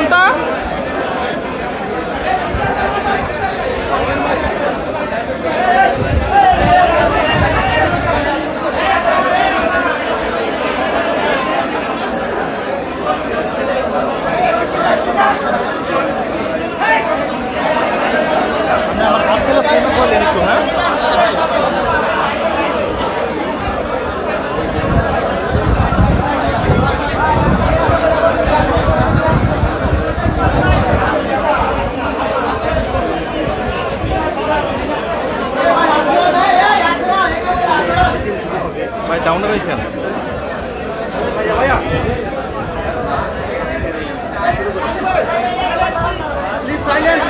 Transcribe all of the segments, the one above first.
কোনটা ভাই ডাউনে রয়েছেন? সাইলেন্ট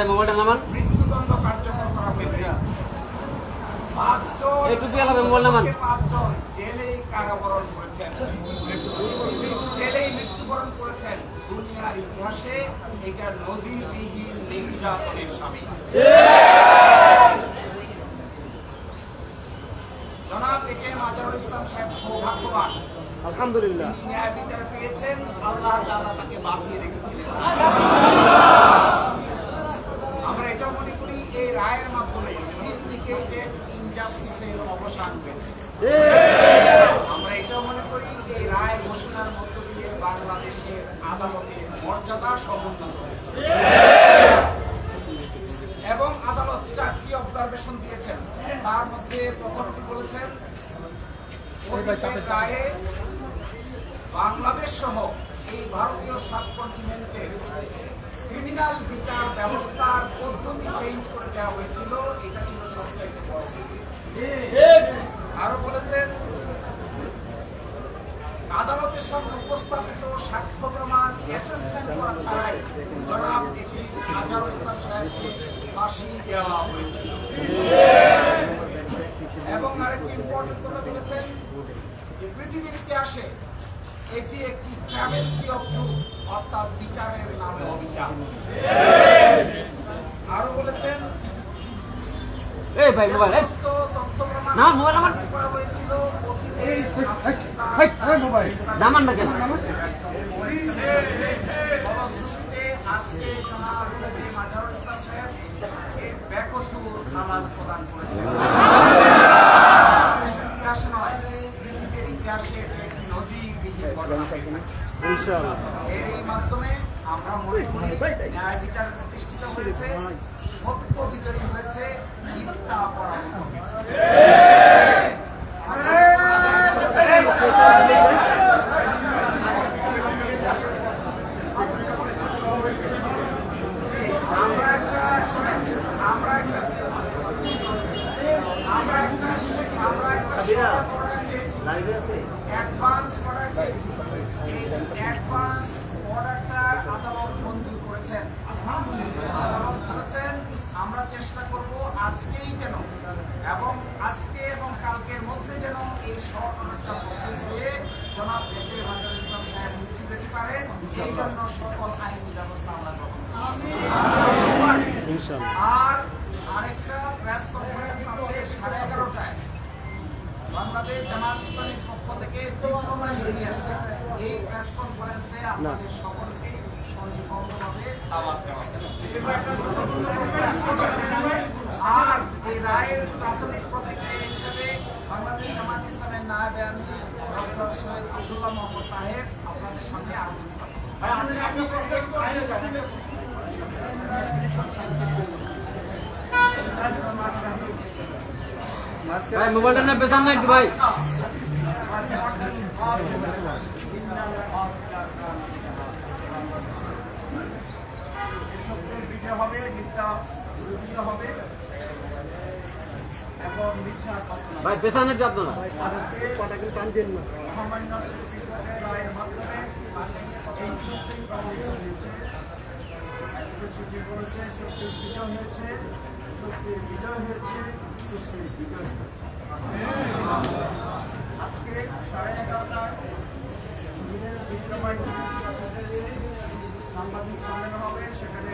এ মোবাইলটা নামান। মৃত্যুদণ্ড কার্যকর করা হয়েছে। পাঁচজন এই টুপি মোবাইল নামান। পাঁচজন জেলেই কারাবরণ করেছেন। জেলেই মৃত্যুবরণ করেছেন। দুনিয়ার ইতিহাসে এটা নজিরবিহীন নির্যাতনের স্বামী। জনাব এ মাজারুল ইসলাম সাহেব সৌভাগ্যবান। আলহামদুলিল্লাহ। ন্যায় বিচার পেয়েছেন। আল্লাহ তাআলা তাকে বাঁচিয়ে রেখেছিলেন আমরা এটাও মনে করি এই রায়ের মাধ্যমে সিন্ডিকেটেড ইনজাস্টিসের অবসান হয়েছে। আমরা এটাও মনে করি, এই রায় ঘোষণার মধ্য দিয়ে বাংলাদেশের আদালতের মর্যাদা সমুন্নত হয়েছে এবং আদালত চারটি অবজারভেশন দিয়েছেন। তার মধ্যে প্রথমটি বলেছেন, অতীতের রায়ে বাংলাদেশ সহ এই ভারতীয় সাবকন্টিনেন্টের ক্রিমিনাল বিচার ব্যবস্থার পদ্ধতি চেঞ্জ করে দেওয়া হয়েছিল, এটা ছিল সবচাইতে বড় আরও বলেছেন, আদালতের সামনে উপস্থাপিত সাক্ষ্য প্রমাণ অ্যাসেসমেন্ট করা ছাড়াই জনাব এটি আজহারুল ইসলাম সাহেবকে ফাঁসি দেওয়া হয়েছিল। এবং আরেকটি ইম্পর্টেন্ট কথা বলেছেন, যে পৃথিবীর ইতিহাসে এটি একটি ট্রাভেস্টি অফ ট্রুথ অর্থাৎ বিচারের নামে অবিচার। আরও বলেছেন এই ভাই মোবাইল না, মোবাইল আমার। করা হয়েছিল অতীতে হেই, না কেন? আজকে জনাব মাজারুল ইসলাম সাহেব এই বেকসুর খালাস প্রদান করেছেন। ইতিহাসে নয় পৃথিবীর ইতিহাসে একটি নজিরবিহীন ঘটনা ইনশাআল্লাহ এর এই মাধ্যমে আমরা মনে করি ন্যায় বিচার প্রতিষ্ঠিত হয়েছে সত্য বিচারী হয়েছে মিথ্যা order অ্যাডভান্স অর্ডার চেয়েছি। এই অ্যাডভান্স অর্ডারটা আদালত মঞ্জুর করেছেন। চেষ্টা করব আজকেই যেন এবং আজকে এবং কালকের মধ্যে যেন এই অর্ডারটা প্রসেস হয়ে জনাব এজে মাজার ইসলাম সাহেব মুক্তি পেতে পারেন। এই জন্য সকল আইনি ব্যবস্থা আমরা গ্রহণ। আর আরেকটা প্রেস কনফারেন্স আছে সাড়ে এগারোটায়। বাংলাদেশ জামাত ইসলামের পক্ষ থেকে ডিপ্লোমা ইঞ্জিনিয়ার্স এই প্রেস কনফারেন্সে আপনাদের সকলকে সন্নিবদ্ধভাবে দাওয়াত দেওয়া হয়েছে। আর এই রায়ের প্রাথমিক প্রতিক্রিয়া হিসেবে বাংলাদেশ জামাত ইসলামের নায়ব আমি ডক্টর সৈয়দ আব্দুল্লাহ মোহাম্মদ তাহের আপনাদের সামনে আরও কিছু ভাই মোবাইলটা না পেছান না একটু ভাই সত্যের বিজয় হবে মিথ্যা হবে এবং মিথ্যা ভাই পেছান একটু আপনারা আজকে কথা কিন্তু টান দিন না। মহামান্য সুপ্রিম কোর্টের রায়ের মাধ্যমে এই সুপ্রিম কোর্ট হয়েছে। সুপ্রিম কোর্টে সত্যের বিজয় হয়েছে বিজয় হয়েছে বিজয় আজকে সাড়ে ডিপ্লোমা সাংবাদিক সম্মেলন হবে সেখানে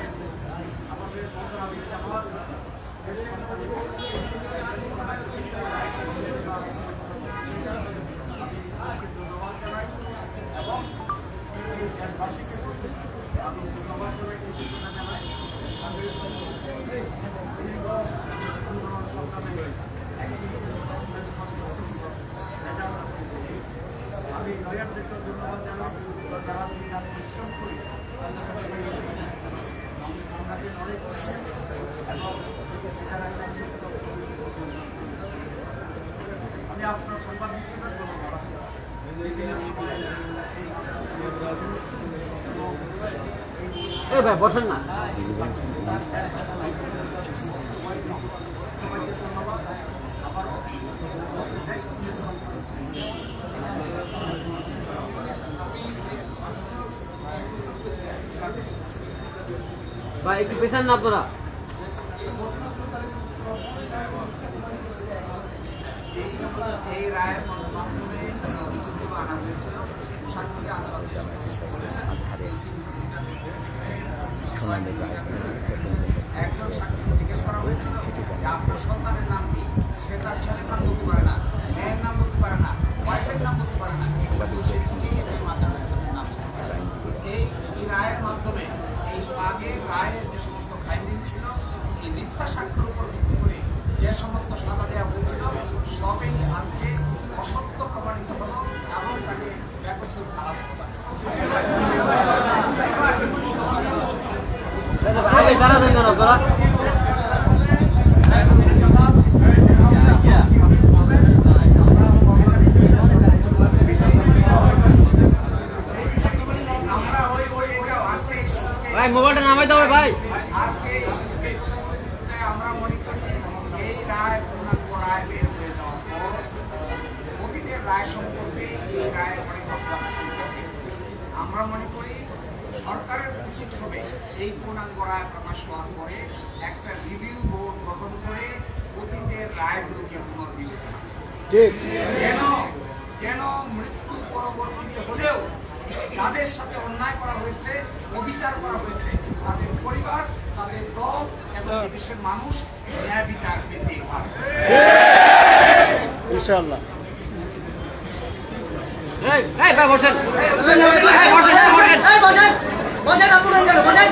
আমি লয়ারদেরকে ধন্যবাদ জানাই যারা রাত পরিশ্রম করি আমি এই ভাই বসেন না। ভাই একটু পেছান না আপনারা এই রায়ের মাধ্যমে অভিযোগগুলো আনা হয়েছিল সাক্ষী আদালতে বলেছেন আগে দাঁড়া না কেন আপনারা আমরা ওই ওই এটাও আজকে এই সুযোগে ভাই মোবাইলটা নামাই দাও ভাই আজকে এই সুযোগে যে আমরা মনে করি এই রায় পূর্ণাঙ্গ রায় বের হয়ে যাওয়ার পর অতীতের রায় সম্পর্কে এই রায় অনেক অবজারভেশন থাকে আমরা মনে করি সরকারের উচিত হবে এই পূর্ণাঙ্গ রায় প্রকাশ হওয়ার পরে একটা রিভিউ বোর্ড গঠন করে অতীতের রায়গুলোকে পুনর্বিবেচনা যেন যেন মৃত্যু পরবর্তীতে হলেও যাদের সাথে অন্যায় করা হয়েছে অবিচার করা হয়েছে তাদের পরিবার তাদের দল এবং দেশের মানুষ ন্যায় বিচার পেতে পারে। ইনশাআল্লাহ। এই এই ভাই বসেন। এই বসেন বসেন। বসেন আপনারা কেন বসেন